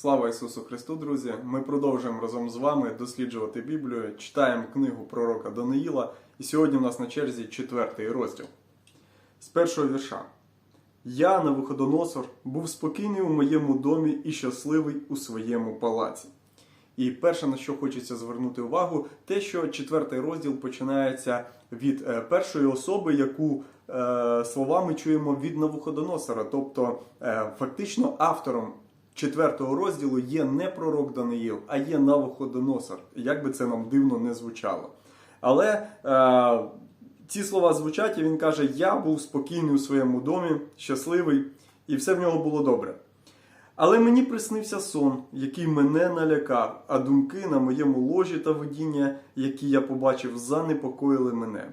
Слава Ісусу Христу, друзі! Ми продовжуємо разом з вами досліджувати Біблію, читаємо книгу пророка Даниїла, і сьогодні у нас на черзі четвертий розділ. З першого вірша. Я, Навуходоносор, був спокійний у моєму домі і щасливий у своєму палаці. І перше, на що хочеться звернути увагу, те, що четвертий розділ починається від е, першої особи, яку е, словами чуємо від Навуходоносора. Тобто, е, фактично, автором четвертого розділу є не пророк Даниїл, а є Навуходоносор. Як би це нам дивно не звучало. Але е, ці слова звучать, і він каже: Я був спокійний у своєму домі, щасливий, і все в нього було добре. Але мені приснився сон, який мене налякав, а думки на моєму ложі та видіння, які я побачив, занепокоїли мене.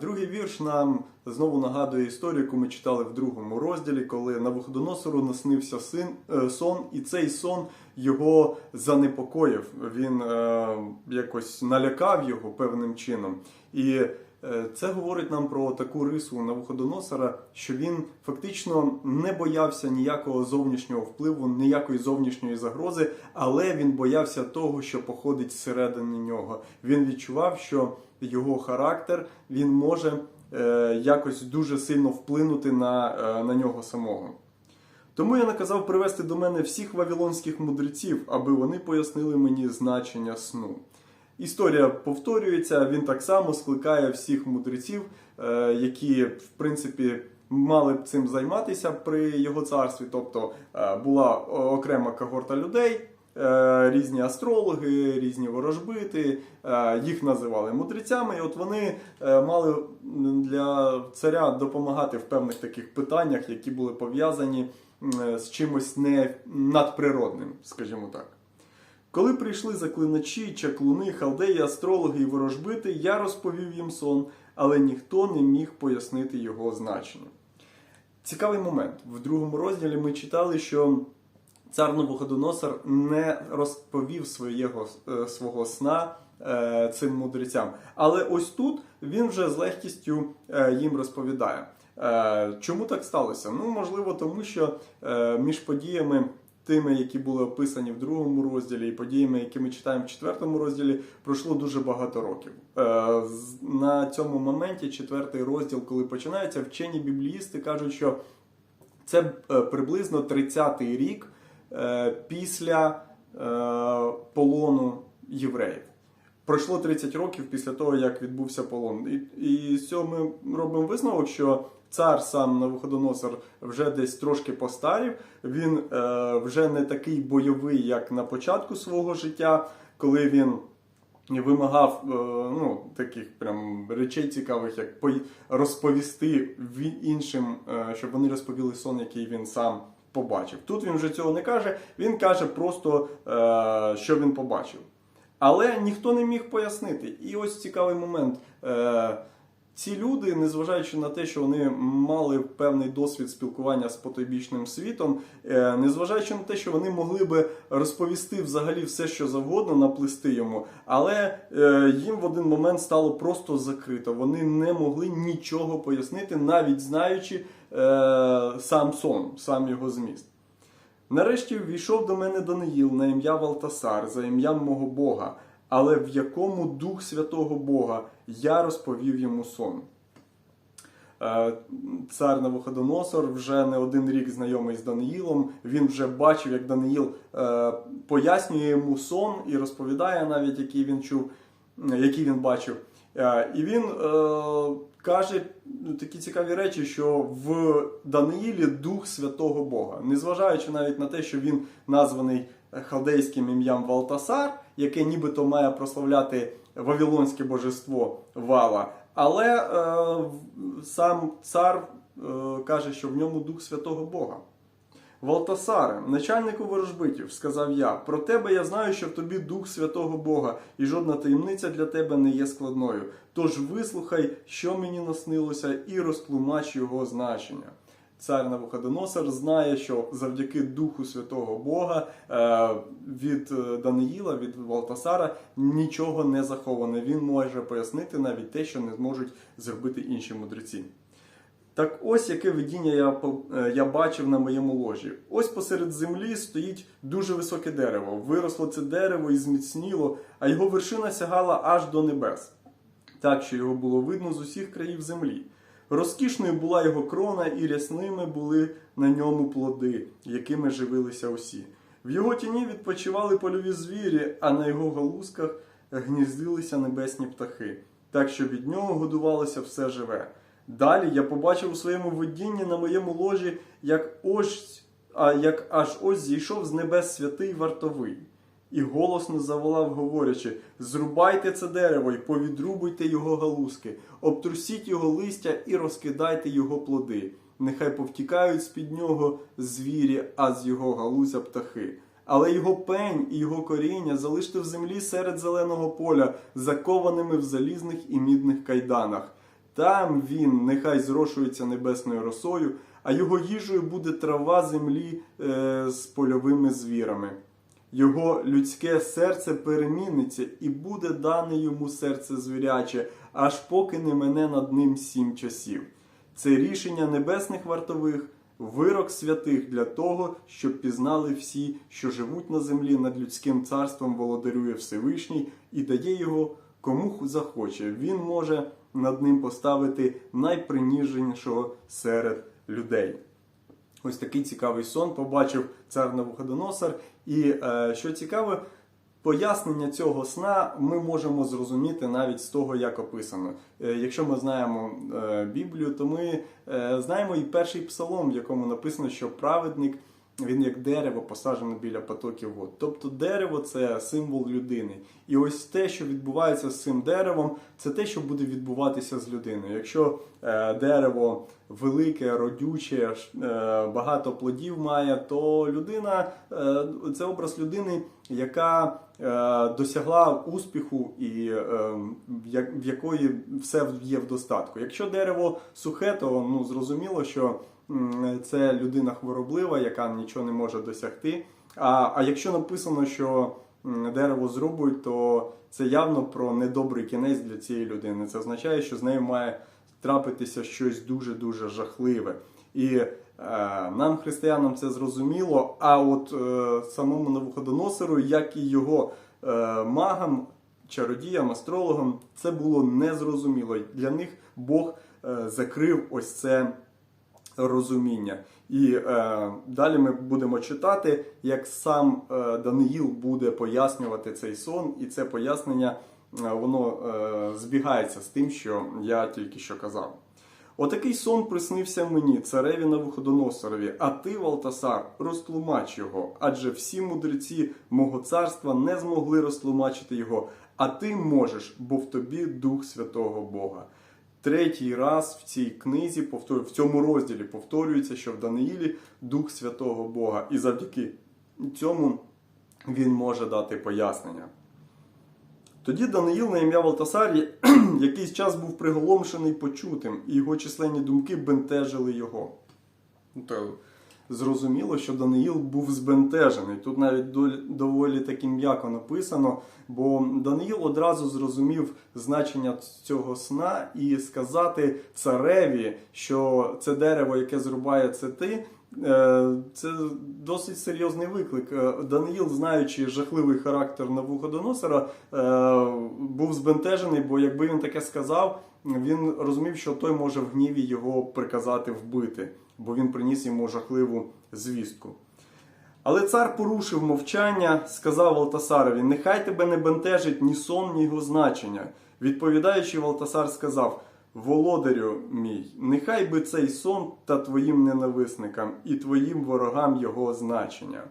Другий вірш нам знову нагадує історію, яку ми читали в другому розділі, коли Навуходоносору наснився син, е, сон, і цей сон його занепокоїв. Він е, якось налякав його певним чином. І е, це говорить нам про таку рису Навуходоносора, що він фактично не боявся ніякого зовнішнього впливу, ніякої зовнішньої загрози, але він боявся того, що походить зсередини нього. Він відчував, що його характер він може е, якось дуже сильно вплинути на, е, на нього самого. Тому я наказав привести до мене всіх вавилонських мудреців, аби вони пояснили мені значення сну. Історія повторюється, він так само скликає всіх мудреців, е, які, в принципі, мали б цим займатися при його царстві. Тобто була окрема когорта людей, різні астрологи, різні ворожбити, е, їх називали мудрецями, і от вони е, мали для царя допомагати в певних таких питаннях, які були пов'язані з чимось не надприродним, скажімо так. Коли прийшли заклиначі, чаклуни, халдеї, астрологи і ворожбити, я розповів їм сон, але ніхто не міг пояснити його значення. Цікавий момент. В другому розділі ми читали, що цар Новоходоносор не розповів своєго, е, свого сна е, цим мудрецям. Але ось тут він вже з легкістю е, їм розповідає. Чому так сталося? Ну, можливо, тому що між подіями тими, які були описані в другому розділі, і подіями, які ми читаємо в четвертому розділі, пройшло дуже багато років. На цьому моменті, четвертий розділ, коли починається, вчені бібліїсти кажуть, що це приблизно 30-й рік після е, полону євреїв. Пройшло 30 років після того, як відбувся полон. І, і з цього ми робимо висновок, що цар сам Навуходоносор вже десь трошки постарів. Він е, вже не такий бойовий, як на початку свого життя, коли він вимагав е, ну, таких прям речей цікавих, як розповісти ві- іншим, е, щоб вони розповіли сон, який він сам побачив. Тут він вже цього не каже, він каже просто, е, що він побачив. Але ніхто не міг пояснити. І ось цікавий момент. Е, ці люди, незважаючи на те, що вони мали певний досвід спілкування з потойбічним світом, е, незважаючи на те, що вони могли би розповісти взагалі все, що завгодно, наплести йому, але е, їм в один момент стало просто закрито. Вони не могли нічого пояснити, навіть знаючи е, сам сон, сам його зміст. Нарешті ввійшов до мене Даниїл на ім'я Валтасар, за ім'ям мого Бога, але в якому Дух Святого Бога я розповів йому сон. Е, Цар Навуходоносор вже не один рік знайомий з Даниїлом. Він вже бачив, як Даниїл е, пояснює йому сон і розповідає навіть, який він чув, який він бачив. Е, І він каже такі цікаві речі, що в Даниїлі Дух Святого Бога, незважаючи навіть на те, що він названий халдейським ім'ям Валтасар, яке нібито має прославляти вавилонське божество Вала. Але е, сам цар е, каже, що в ньому Дух Святого Бога. Валтасаре, начальнику ворожбитів, сказав я, про тебе я знаю, що в тобі Дух Святого Бога, і жодна таємниця для тебе не є складною. Tож вислухай, що мені наснилося, і розтлумач його значення. Цар Навуходоносор знає, що завдяки Духу Святого Бога е, від е, Даниїла, від Валтасара нічого не заховане. Він може пояснити навіть те, що не зможуть зробити інші мудреці. Так ось яке видіння я, е, я бачив на моєму ложі. Ось посеред землі стоїть дуже високе дерево. Виросло це дерево і зміцніло, а його вершина сягала аж до небес, так що його було видно з усіх країв землі. Розкішною була його крона, і рясними були на ньому плоди, якими живилися усі. В його тіні відпочивали польові звірі, а на його галузках гніздилися небесні птахи, так що від нього годувалося все живе. Далі я побачив у своєму видінні на моєму ложі, як ось, а як аж ось зійшов з небес святий вартовий. І голосно заволав, говорячи: Зрубайте це дерево і повідрубуйте його галузки, обтрусіть його листя і розкидайте його плоди. Нехай повтікають з-під нього звірі, а з його галузя птахи. Але його пень і його коріння залиште в землі серед зеленого поля, закованими в залізних і мідних кайданах. Там він нехай зрошується небесною росою, а його їжею буде трава землі е, з польовими звірами. Його людське серце переміниться, і буде дане йому серце звіряче, аж поки не мене над ним сім часів. Це рішення небесних вартових, вирок святих для того, щоб пізнали всі, що живуть на землі над людським царством володарює Всевишній і дає його кому захоче. Він може над ним поставити найприніженішого серед людей. Ось такий цікавий сон побачив цар Навуходоносор. І е, що цікаве, пояснення цього сна ми можемо зрозуміти навіть з того, як описано. Е, якщо ми знаємо е, Біблію, то ми знаємо і перший псалом, в якому написано, що праведник. Він як дерево посаджене біля потоків вод. Тобто дерево це символ людини. І ось те, що відбувається з цим деревом, це те, що буде відбуватися з людиною. Якщо е, дерево велике, родюче, е, багато плодів має, то людина е, це образ людини, яка е, досягла успіху і е, в якої все є в достатку. Якщо дерево сухе, то ну зрозуміло, що це людина хвороблива, яка нічого не може досягти. А, а якщо написано, що дерево зрубують, то це явно про недобрий кінець для цієї людини. Це означає, що з нею має трапитися щось дуже-дуже жахливе. І е, нам, християнам, це зрозуміло. А от е, самому Навуходоносору, як і його е, магам, чародіям, астрологам, це було незрозуміло. Для них Бог е, закрив ось це розуміння. І е, далі ми будемо читати, як сам е, Даниїл буде пояснювати цей сон, і це пояснення е, воно е, збігається з тим, що я тільки що казав. Отакий сон приснився мені, цареві Навуходоносорові, а ти, Валтасар, розтлумач його, адже всі мудреці мого царства не змогли розтлумачити його, а ти можеш, бо в тобі Дух Святого Бога. Третій раз в цій книзі, в цьому розділі повторюється, що в Даниїлі Дух Святого Бога, і завдяки цьому він може дати пояснення. Тоді Даниїл на ім'я Валтасарі якийсь час був приголомшений почутим, і його численні думки бентежили його. Зрозуміло, що Даниїл був збентежений. Тут навіть доволі таки м'яко написано, бо Даниїл одразу зрозумів значення цього сна і сказати цареві, що це дерево, яке зрубає це ти. е, Це досить серйозний виклик. Е, Даниїл, знаючи жахливий характер Навуходоносора, е, був збентежений, бо якби він таке сказав, він розумів, що той може в гніві його приказати вбити, бо він приніс йому жахливу звістку. Але цар порушив мовчання, сказав Валтасарові: Нехай тебе не бентежить ні сон, ні його значення. Відповідаючи, Валтасар сказав: Володарю мій, нехай би цей сон та твоїм ненависникам і твоїм ворогам його значення.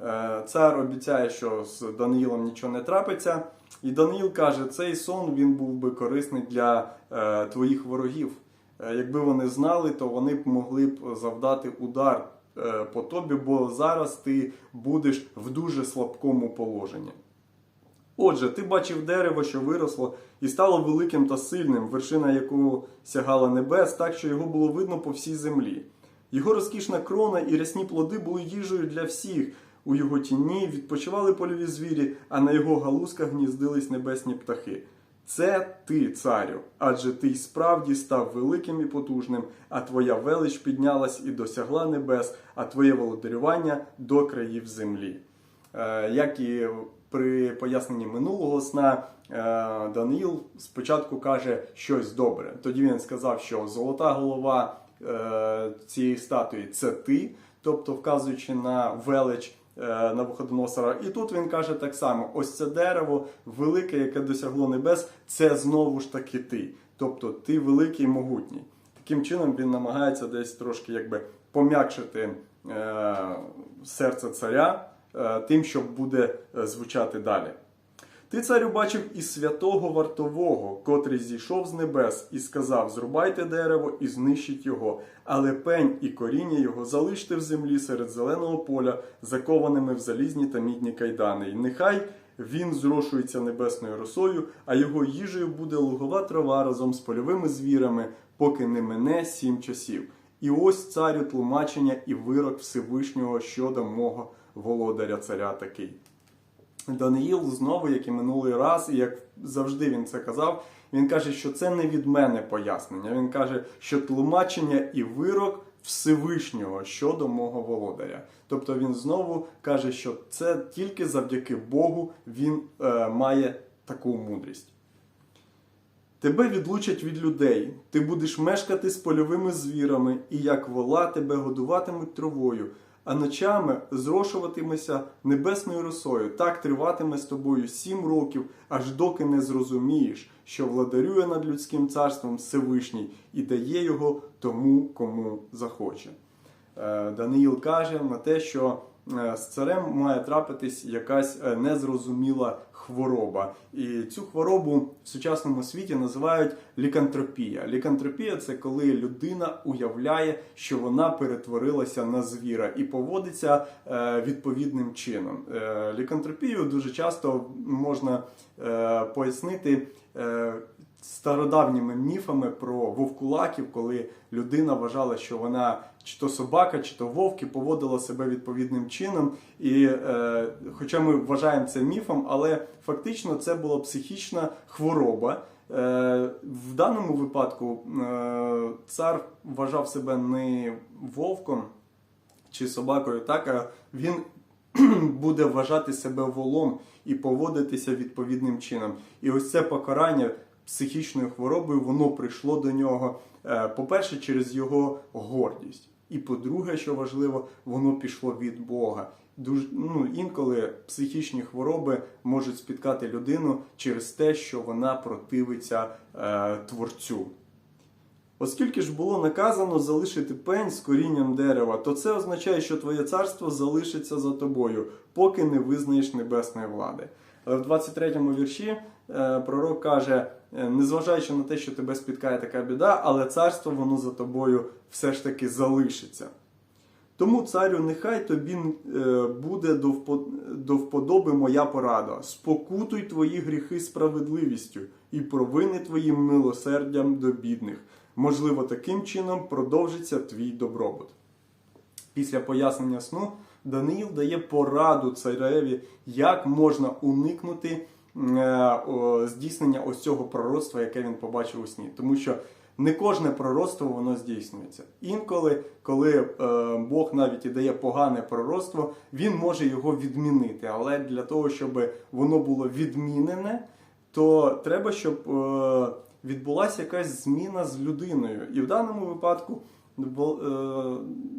Е, Цар обіцяє, що з Даниїлом нічого не трапиться. І Даниїл каже, цей сон він був би корисний для е, твоїх ворогів. Е, якби вони знали, то вони б могли б завдати удар е, по тобі, бо зараз ти будеш в дуже слабкому положенні. Отже, ти бачив дерево, що виросло і стало великим та сильним, вершина якого сягала небес, так що його було видно по всій землі. Його розкішна крона і рясні плоди були їжею для всіх. У його тіні відпочивали польові звірі, а на його галузках гніздились небесні птахи. Це ти, царю, адже ти й справді став великим і потужним, а твоя велич піднялась і досягла небес, а твоє володарювання до країв землі. Е, Як і при поясненні минулого сна, е, Даниїл спочатку каже щось добре. Тоді він сказав, що золота голова е, цієї статуї це ти, тобто вказуючи на велич Навуходоносора. І тут він каже так само: ось це дерево велике, яке досягло небес, це знову ж таки ти. Тобто ти великий могутній. Таким чином він намагається десь трошки якби пом'якшити е, серце царя е, тим, що буде е, звучати далі. Ти, царю, бачив і святого вартового, котрий зійшов з небес і сказав: Зрубайте дерево і знищіть його, але пень і коріння його залиште в землі серед зеленого поля, закованими в залізні та мідні кайдани. І нехай він зрошується небесною росою, а його їжею буде лугова трава разом з польовими звірами, поки не мине сім часів. І ось царю тлумачення і вирок Всевишнього щодо мого володаря царя такий. Даниїл знову, як і минулий раз, і як завжди він це казав, він каже, що це не від мене пояснення. Він каже, що тлумачення і вирок Всевишнього щодо мого володаря. Тобто він знову каже, що це тільки завдяки Богу він е, має таку мудрість. Тебе відлучать від людей, ти будеш мешкати з польовими звірами, і як вола тебе годуватимуть травою, а ночами зрошуватимеся небесною росою. Так триватиме з тобою сім років, аж доки не зрозумієш, що владарює над людським царством Всевишній і дає його тому, кому захоче. Е, Даниїл каже на те, що з царем має трапитись якась е, незрозуміла хвороба. І цю хворобу в сучасному світі називають лікантропія. Лікантропія це коли людина уявляє, що вона перетворилася на звіра і поводиться е, відповідним чином. Е, Лікантропію дуже часто можна е, пояснити. Стародавніми міфами про вовкулаків, коли людина вважала, що вона чи то собака, чи то вовк і поводила себе відповідним чином. І е, хоча ми вважаємо це міфом, але фактично це була психічна хвороба. Е, в даному випадку е, цар вважав себе не вовком чи собакою, так а він буде вважати себе волом і поводитися відповідним чином. І ось це покарання психічною хворобою, воно прийшло до нього, е, по-перше, через його гордість. І по-друге, що важливо, воно пішло від Бога. Дуже ну, інколи психічні хвороби можуть спіткати людину через те, що вона противиться е, творцю. Оскільки ж було наказано залишити пень з корінням дерева, то це означає, що твоє царство залишиться за тобою, поки не визнаєш небесної влади. Але в 23-му вірші е, пророк каже: незважаючи на те, що тебе спіткає така біда, але царство воно за тобою все ж таки залишиться. Тому, царю, нехай тобі е, буде до вподоби моя порада. Спокутуй твої гріхи справедливістю і провини твоїм милосердям до бідних. Можливо, таким чином продовжиться твій добробут. Після пояснення сну Даниїл дає пораду цареві, як можна уникнути е, здійснення ось цього пророцтва, яке він побачив у сні. Тому що не кожне пророцтво воно здійснюється. Інколи, коли е, Бог навіть і дає погане пророцтво, він може його відмінити. Але для того, щоб воно було відмінене, то треба, щоб е, відбулася якась зміна з людиною. І в даному випадку е,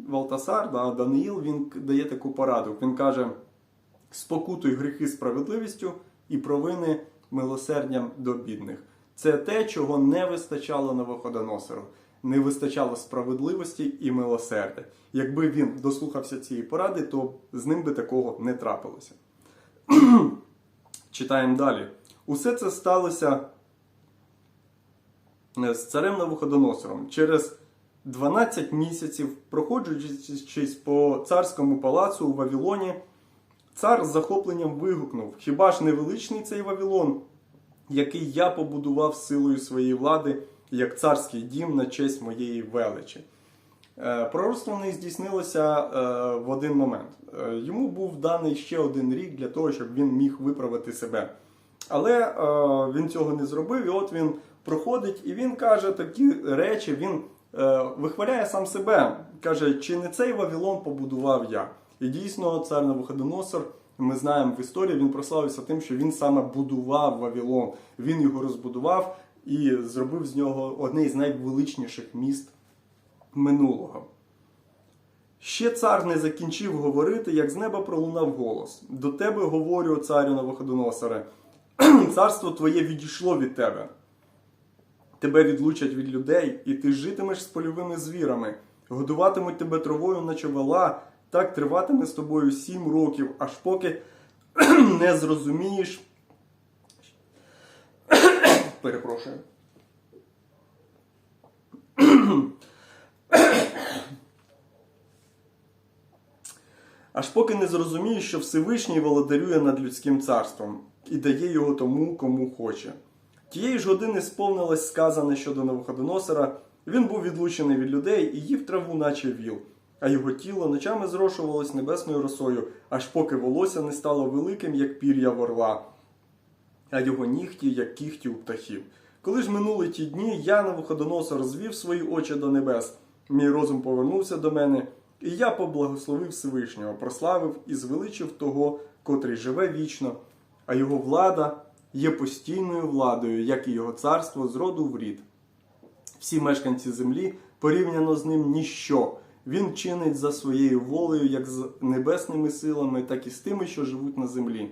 Валтасар, да, Даниїл, він дає таку пораду. Він каже: спокутуй гріхи справедливістю і провини милосердям до бідних. Це те, чого не вистачало Навуходоносору. Не вистачало справедливості і милосердя. Якби він дослухався цієї поради, то з ним би такого не трапилося. Читаємо далі. Усе це сталося е, з царем Навуходоносором. Через 12 місяців, проходжуючись по царському палацу у Вавилоні, цар з захопленням вигукнув: Хіба ж не величний цей Вавилон, який я побудував силою своєї влади, як царський дім на честь моєї величі? Е, Пророцтво не здійснилося е, в один момент. Е, Йому був даний ще один рік для того, щоб він міг виправити себе. Але він цього не зробив, і от він проходить і він каже такі речі, він вихваляє сам себе. Каже, чи не цей Вавилон побудував я? І дійсно, цар Навуходоносор, ми знаємо в історії, він прославився тим, що він саме будував Вавилон. Він його розбудував і зробив з нього одне із найвеличніших міст минулого. Ще цар не закінчив говорити, як з неба пролунав голос. До тебе говорю, царю Навуходоносоре, царство твоє відійшло від тебе. Тебе відлучать від людей, і ти житимеш з польовими звірами, годуватимуть тебе травою, наче вела, так триватиме з тобою сім років, аж поки не зрозумієш. Перепрошую. Аж поки не зрозумієш, що Всевишній володарює над людським царством і дає його тому, кому хоче. Тієї ж години сповнилось сказане щодо Навуходоносора, він був відлучений від людей і їв траву, наче віл, а його тіло ночами зрошувалось небесною росою, аж поки волосся не стало великим, як пір'я в орла, а його нігті, як кіхті у птахів. Коли ж минули ті дні, я на Навуходоносор звів свої очі до небес. Мій розум повернувся до мене, і я поблагословив Всевишнього, прославив і звеличив того, котрий живе вічно, а його влада є постійною владою, як і його царство з роду в рід. Всі мешканці землі порівняно з ним ніщо. Він чинить за своєю волею, як з небесними силами, так і з тими, що живуть на землі.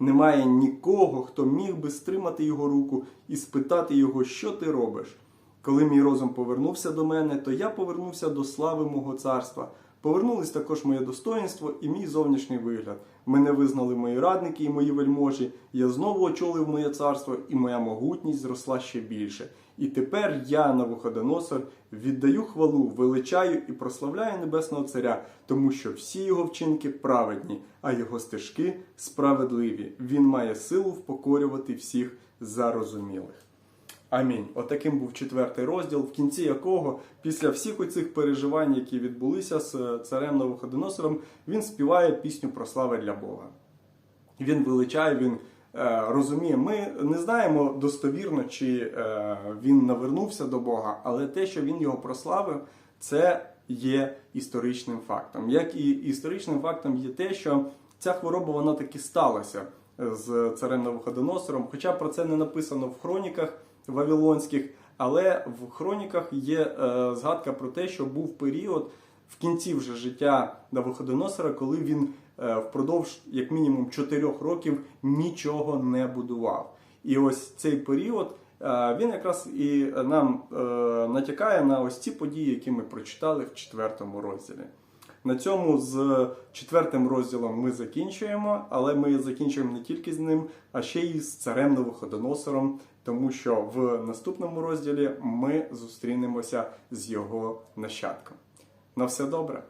Немає нікого, хто міг би стримати його руку і спитати його, що ти робиш. Коли мій розум повернувся до мене, то я повернувся до слави мого царства. Повернулись також моє достоїнство і мій зовнішній вигляд. Мене визнали мої радники і мої вельможі. Я знову очолив моє царство, і моя могутність зросла ще більше. І тепер я, Навуходоносор, віддаю хвалу, величаю і прославляю небесного царя, тому що всі його вчинки праведні, а його стежки справедливі. Він має силу впокорювати всіх зарозумілих. Амінь. Отаким був четвертий розділ, в кінці якого, після всіх оцих переживань, які відбулися з царем Навуходоносором, він співає пісню про слави для Бога. Він величає, він е, розуміє. Ми не знаємо достовірно, чи е, він навернувся до Бога, але те, що він його прославив, це є історичним фактом. Як і історичним фактом є те, що ця хвороба вона таки сталася з царем Навуходоносором, хоча про це не написано в хроніках вавилонських, але в хроніках є е, згадка про те, що був період в кінці вже життя Навуходоносора, коли він е, впродовж як мінімум 4 років нічого не будував. І ось цей період е, він якраз і нам е, натякає на ось ці події, які ми прочитали в четвертому розділі. На цьому з четвертим розділом ми закінчуємо, але ми закінчуємо не тільки з ним, а ще й з царем Навуходоносором, тому що в наступному розділі ми зустрінемося з його нащадком. На все добре!